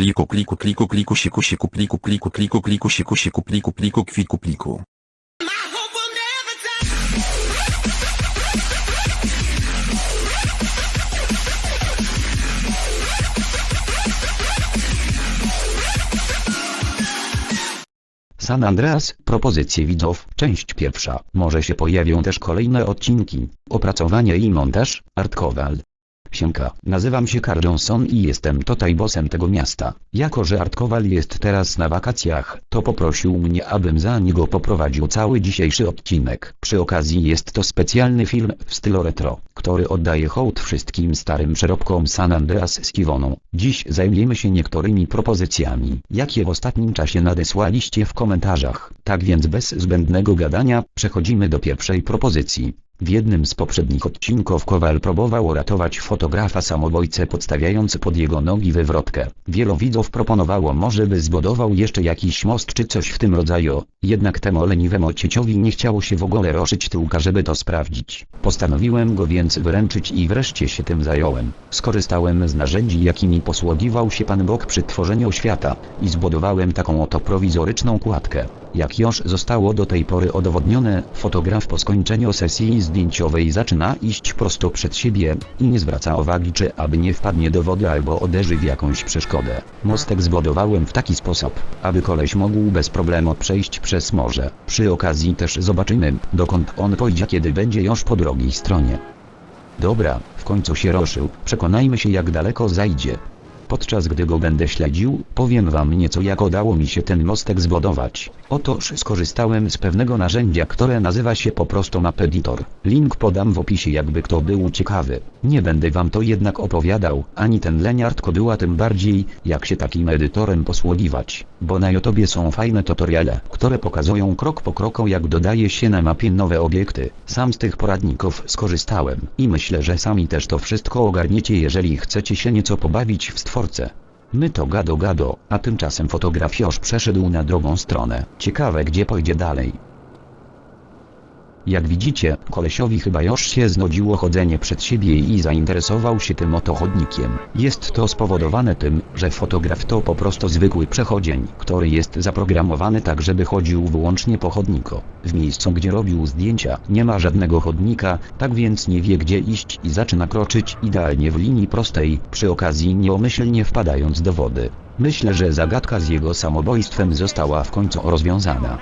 kliku kliku kliku kliku siku siku pliku kliku kliku kliku siku siku pliku pliku kwiku pliku. San Andreas, propozycje widzów, część pierwsza. Może się pojawią też kolejne odcinki. Opracowanie i montaż, Art Kowal. Siemka, nazywam się Carl Johnson i jestem tutaj bossem tego miasta. Jako, że Art Kowal jest teraz na wakacjach, to poprosił mnie, abym za niego poprowadził cały dzisiejszy odcinek. Przy okazji jest to specjalny film w stylu retro, który oddaje hołd wszystkim starym przerobkom San Andreas z Kiwoną. Dziś zajmiemy się niektórymi propozycjami, jakie w ostatnim czasie nadesłaliście w komentarzach. Tak więc bez zbędnego gadania, przechodzimy do pierwszej propozycji. W jednym z poprzednich odcinków Kowal próbował ratować fotografa samobójcę podstawiając pod jego nogi wywrotkę. Wielu widzów proponowało może by zbudował jeszcze jakiś most czy coś w tym rodzaju, jednak temu leniwemu cieciowi nie chciało się w ogóle ruszyć tyłka żeby to sprawdzić. Postanowiłem go więc wyręczyć i wreszcie się tym zająłem. Skorzystałem z narzędzi jakimi posługiwał się Pan Bóg przy tworzeniu świata i zbudowałem taką oto prowizoryczną kładkę. Jak już zostało do tej pory udowodnione, fotograf po skończeniu sesji zdjęciowej zaczyna iść prosto przed siebie i nie zwraca uwagi czy aby nie wpadnie do wody albo uderzy w jakąś przeszkodę. Mostek zbudowałem w taki sposób, aby koleś mógł bez problemu przejść przez morze. Przy okazji też zobaczymy, dokąd on pójdzie kiedy będzie już po drugiej stronie. Dobra, w końcu się ruszył, przekonajmy się jak daleko zajdzie. Podczas gdy go będę śledził, powiem wam nieco jak udało mi się ten mostek zbudować. Otóż skorzystałem z pewnego narzędzia, które nazywa się po prostu Map Editor. Link podam w opisie jakby kto był ciekawy. Nie będę wam to jednak opowiadał, ani ten leniart kobyła tym bardziej, jak się takim edytorem posługiwać. Bo na YouTubie są fajne tutoriale, które pokazują krok po kroku jak dodaje się na mapie nowe obiekty. Sam z tych poradników skorzystałem i myślę, że sami też to wszystko ogarniecie jeżeli chcecie się nieco pobawić w stworce. My to gado gado, a tymczasem fotograf już przeszedł na drugą stronę. Ciekawe gdzie pójdzie dalej. Jak widzicie, kolesiowi chyba już się znudziło chodzenie przed siebie i zainteresował się tym oto chodnikiem. Jest to spowodowane tym, że fotograf to po prostu zwykły przechodzień, który jest zaprogramowany tak żeby chodził wyłącznie po chodniku. W miejscu gdzie robił zdjęcia nie ma żadnego chodnika, tak więc nie wie gdzie iść i zaczyna kroczyć idealnie w linii prostej, przy okazji nieumyślnie wpadając do wody. Myślę, że zagadka z jego samobójstwem została w końcu rozwiązana.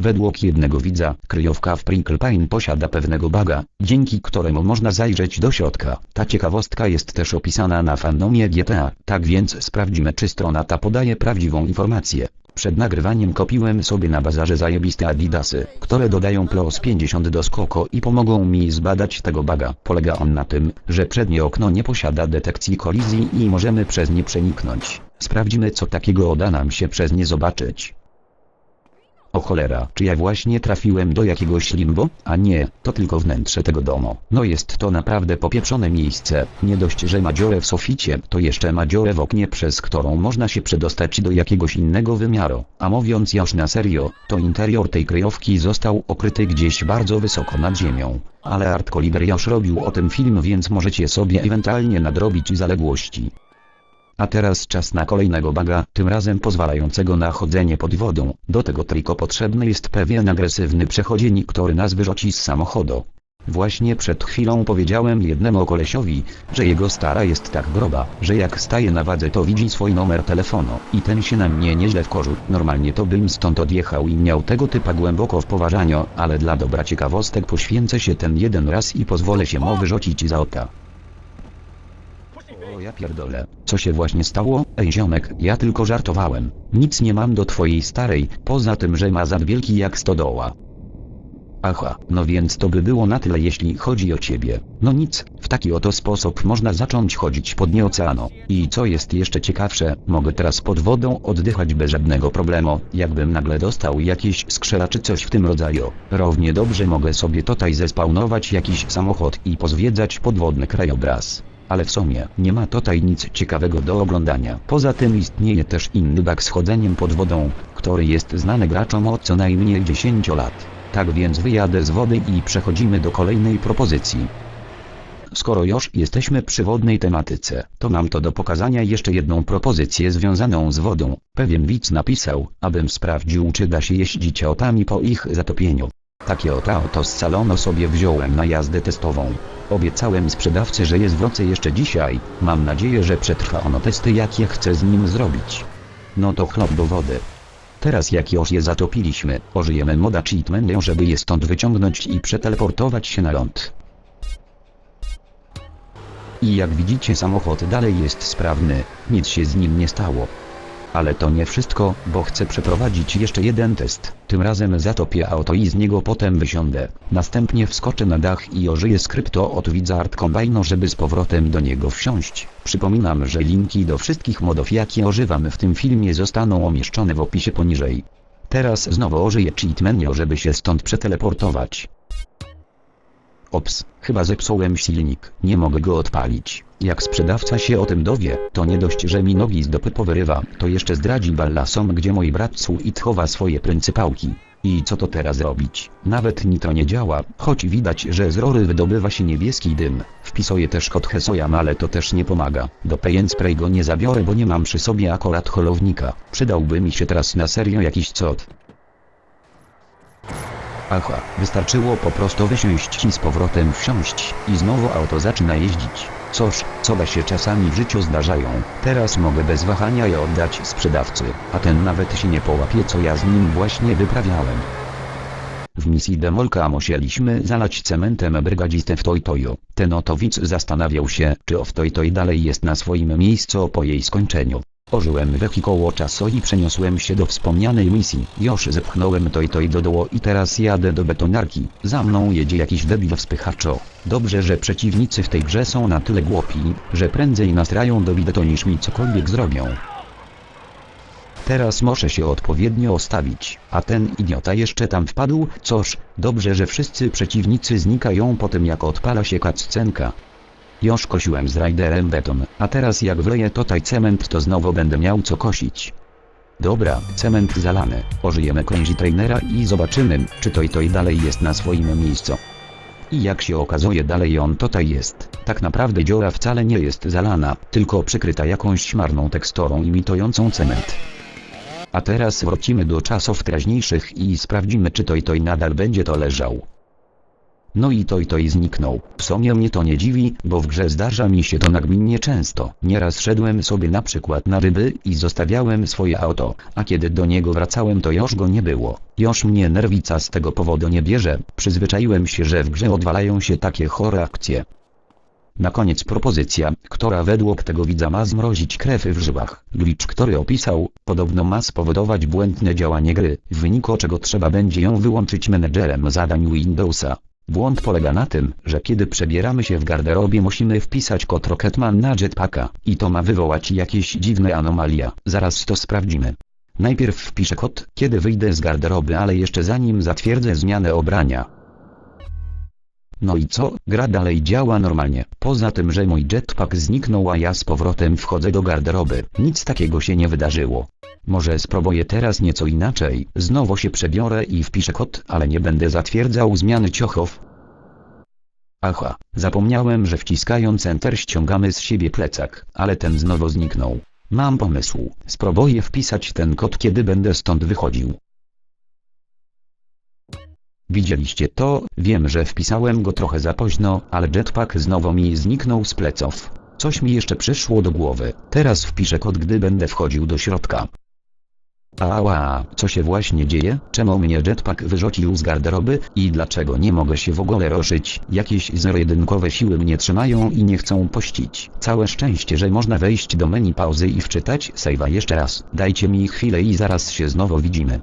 Według jednego widza, kryjówka w Prinkle Pine posiada pewnego baga, dzięki któremu można zajrzeć do środka. Ta ciekawostka jest też opisana na fandomie GTA, tak więc sprawdzimy czy strona ta podaje prawdziwą informację. Przed nagrywaniem kupiłem sobie na bazarze zajebiste adidasy, które dodają plus 50 do skoko i pomogą mi zbadać tego baga. Polega on na tym, że przednie okno nie posiada detekcji kolizji i możemy przez nie przeniknąć. Sprawdzimy co takiego uda nam się przez nie zobaczyć. O cholera, czy ja właśnie trafiłem do jakiegoś limbo? A nie, to tylko wnętrze tego domu. No jest to naprawdę popieprzone miejsce. Nie dość, że ma dziurę w soficie, to jeszcze ma dziurę w oknie, przez którą można się przedostać do jakiegoś innego wymiaru. A mówiąc już na serio, to interior tej kryjówki został okryty gdzieś bardzo wysoko nad ziemią. Ale Art Koliber już robił o tym film, więc możecie sobie ewentualnie nadrobić zaległości. A teraz czas na kolejnego baga, tym razem pozwalającego na chodzenie pod wodą. Do tego triko potrzebny jest pewien agresywny przechodzień, który nas wyrzuci z samochodu. Właśnie przed chwilą powiedziałem jednemu kolesiowi, że jego stara jest tak groba, że jak staje na wadze to widzi swój numer telefonu i ten się na mnie nieźle wkorzył. Normalnie to bym stąd odjechał i miał tego typa głęboko w poważaniu, ale dla dobra ciekawostek poświęcę się ten jeden raz i pozwolę się mu wyrzucić za ota. Ja pierdolę, co się właśnie stało? Ej ziomek, ja tylko żartowałem. Nic nie mam do twojej starej, poza tym, że ma zad wielki jak stodoła. Aha, no więc to by było na tyle jeśli chodzi o ciebie. No nic, w taki oto sposób można zacząć chodzić pod dnie. I co jest jeszcze ciekawsze, mogę teraz pod wodą oddychać bez żadnego problemu, jakbym nagle dostał jakieś skrzela czy coś w tym rodzaju. Równie dobrze mogę sobie tutaj zespawnować jakiś samochód i pozwiedzać podwodny krajobraz. Ale w sumie nie ma tutaj nic ciekawego do oglądania. Poza tym istnieje też inny bug z chodzeniem pod wodą, który jest znany graczom od co najmniej 10 lat. Tak więc wyjadę z wody i przechodzimy do kolejnej propozycji. skoro już jesteśmy przy wodnej tematyce, to mam to do pokazania jeszcze jedną propozycję związaną z wodą. Pewien widz napisał, abym sprawdził czy da się jeździć autami po ich zatopieniu. Takie oto auto z salonu sobie wziąłem na jazdę testową. Obiecałem sprzedawcy, że je zwrócę jeszcze dzisiaj. Mam nadzieję, że przetrwa ono testy jakie chcę z nim zrobić. No to chlop do wody. Teraz jak już je zatopiliśmy, ożyjemy moda cheatmanie, żeby je stąd wyciągnąć i przeteleportować się na ląd. I jak widzicie samochód dalej jest sprawny, nic się z nim nie stało. Ale to nie wszystko, bo chcę przeprowadzić jeszcze jeden test. Tym razem zatopię auto i z niego potem wysiądę. Następnie wskoczę na dach i ożyję skrypto od widza Art żeby z powrotem do niego wsiąść. Przypominam, że linki do wszystkich modów jakie używam w tym filmie zostaną umieszczone w opisie poniżej. Teraz znowu ożyję cheatmania, żeby się stąd przeteleportować. Ops, chyba zepsułem silnik, nie mogę go odpalić. Jak sprzedawca się o tym dowie, to nie dość, że mi nogi z dopy powyrywa, to jeszcze zdradzi ballasom, gdzie mój brat Sweet chowa swoje pryncypałki. I co to teraz robić? Nawet nitro nie działa, choć widać, że z rory wydobywa się niebieski dym. Wpisuję też kod Hesojam, ale to też nie pomaga. Do Payen Spray go nie zabiorę, bo nie mam przy sobie akurat holownika. Przydałby mi się teraz na serio jakiś cod. Aha, wystarczyło po prostu wysiąść i z powrotem wsiąść i znowu auto zaczyna jeździć. Cóż, coba się czasami w życiu zdarzają. Teraz mogę bez wahania je oddać sprzedawcy, a ten nawet się nie połapie co ja z nim właśnie wyprawiałem. W misji Demolka musieliśmy zalać cementem brygadzistę w Toytoju. Ten oto widz zastanawiał się, czy w Toytoj dalej jest na swoim miejscu po jej skończeniu. Ożyłem wehikoło czasu i przeniosłem się do wspomnianej misji. Już zepchnąłem to i to i do dołu i teraz jadę do betonarki. Za mną jedzie jakiś debil wspychaczo. Dobrze, że przeciwnicy w tej grze są na tyle głupi, że prędzej nastrają do bideto niż mi cokolwiek zrobią. Teraz muszę się odpowiednio ostawić, a ten idiota jeszcze tam wpadł, coż, dobrze, że wszyscy przeciwnicy znikają po tym jak odpala się cutscenka. Już kosiłem z Riderem beton, a teraz jak wleję tutaj cement to znowu będę miał co kosić. Dobra, cement zalany, ożyjemy kręzi trainera i zobaczymy, czy to i to i dalej jest na swoim miejscu. I jak się okazuje dalej on tutaj jest. Tak naprawdę dziura wcale nie jest zalana, tylko przykryta jakąś śmarną teksturą imitującą cement. A teraz wrócimy do czasów teraźniejszych i sprawdzimy czy to i to i nadal będzie to leżał. No i to i to i zniknął. W sumie mnie to nie dziwi, bo w grze zdarza mi się to nagminnie często. Nieraz szedłem sobie na przykład na ryby i zostawiałem swoje auto, a kiedy do niego wracałem to już go nie było. Już mnie nerwica z tego powodu nie bierze, przyzwyczaiłem się, że w grze odwalają się takie chore akcje. Na koniec propozycja, która według tego widza ma zmrozić krew w żyłach. Glitch, który opisał, podobno ma spowodować błędne działanie gry, w wyniku czego trzeba będzie ją wyłączyć menedżerem zadań Windowsa. Błąd polega na tym, że kiedy przebieramy się w garderobie musimy wpisać kod Rocketman na jetpacka i to ma wywołać jakieś dziwne anomalia. Zaraz to sprawdzimy. Najpierw wpiszę kod, kiedy wyjdę z garderoby, ale jeszcze zanim zatwierdzę zmianę obrania. No i co? Gra dalej działa normalnie. Poza tym, że mój jetpack zniknął, a ja z powrotem wchodzę do garderoby. Nic takiego się nie wydarzyło. Może spróbuję teraz nieco inaczej. Znowu się przebiorę i wpiszę kod, ale nie będę zatwierdzał zmiany ciochów. Aha, zapomniałem, że wciskając Enter ściągamy z siebie plecak, ale ten znowu zniknął. Mam pomysł. Spróbuję wpisać ten kod, kiedy będę stąd wychodził. Widzieliście to? Wiem, że wpisałem go trochę za późno, ale jetpack znowu mi zniknął z pleców. Coś mi jeszcze przyszło do głowy. Teraz wpiszę kod, gdy będę wchodził do środka. Ała, co się właśnie dzieje? Czemu mnie jetpack wyrzucił z garderoby i dlaczego nie mogę się w ogóle ruszyć? Jakieś zero-jedynkowe siły mnie trzymają i nie chcą pościć. Całe szczęście, że można wejść do menu pauzy i wczytać save'a jeszcze raz. Dajcie mi chwilę i zaraz się znowu widzimy.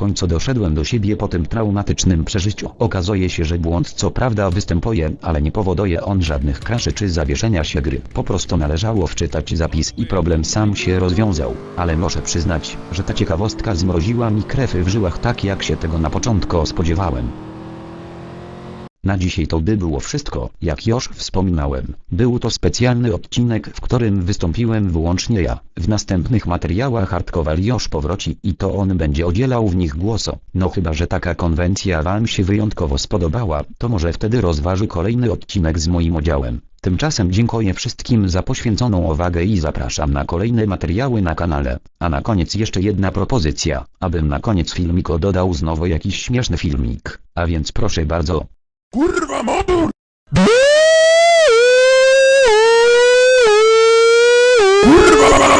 Końcu doszedłem do siebie po tym traumatycznym przeżyciu. Okazuje się, że błąd co prawda występuje, ale nie powoduje on żadnych kraszy czy zawieszenia się gry. Po prostu należało wczytać zapis i problem sam się rozwiązał. Ale muszę przyznać, że ta ciekawostka zmroziła mi krew w żyłach tak jak się tego na początku spodziewałem. Na dzisiaj to by było wszystko, jak już wspominałem. Był to specjalny odcinek, w którym wystąpiłem wyłącznie ja. W następnych materiałach Hardkowal już powróci i to on będzie udzielał w nich głosu. No chyba, że taka konwencja wam się wyjątkowo spodobała, to może wtedy rozważy kolejny odcinek z moim udziałem. Tymczasem dziękuję wszystkim za poświęconą uwagę i zapraszam na kolejne materiały na kanale. A na koniec jeszcze jedna propozycja, abym na koniec filmiku dodał znowu jakiś śmieszny filmik. A więc proszę bardzo. Kurwa motor! Kurwa!